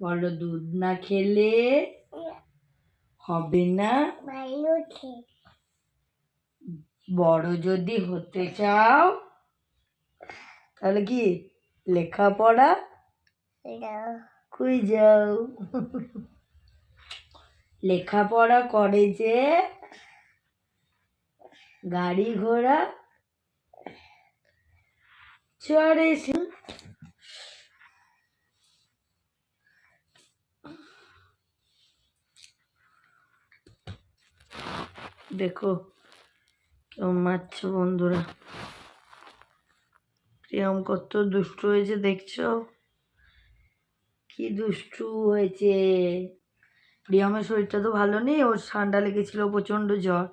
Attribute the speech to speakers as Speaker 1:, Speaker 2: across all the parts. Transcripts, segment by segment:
Speaker 1: বলো দুধ না খেলে হবে না। বড় যদি হতে চাও তাহলে কি লেখাপড়া? কই যাও। লেখাপড়া করে যে গাড়ি ঘোড়া চড়ে দেখো কেমন মারছে বন্ধুরা। প্রিয়ম কত দুষ্টু হয়েছে, দেখছ? কি দুষ্টু হয়েছে। প্রিয়মের শরীরটা তো ভালো নেই, ওর ঠান্ডা লেগেছিল প্রচণ্ড জ্বর।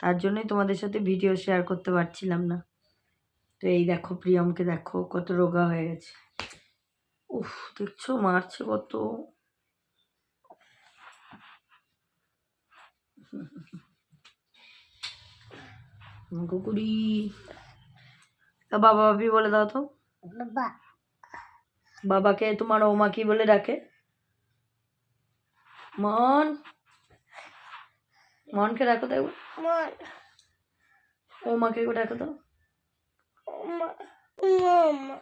Speaker 1: তার জন্যই তোমাদের সাথে ভিডিও শেয়ার করতে পারছিলাম না। তো এই দেখো, প্রিয়মকে দেখো, কত রোগা হয়ে গেছে। উফ, দেখছ, মারছে কত। কুকুরি বাবা বাবি বলে দাও তো।
Speaker 2: বাবা।
Speaker 1: বাবাকে তোমার ওমা কি বলে ডাকে? মন। মনকে ডাকো তো।
Speaker 2: মন।
Speaker 1: ওমাকে ডাকো তো।
Speaker 2: ওমা।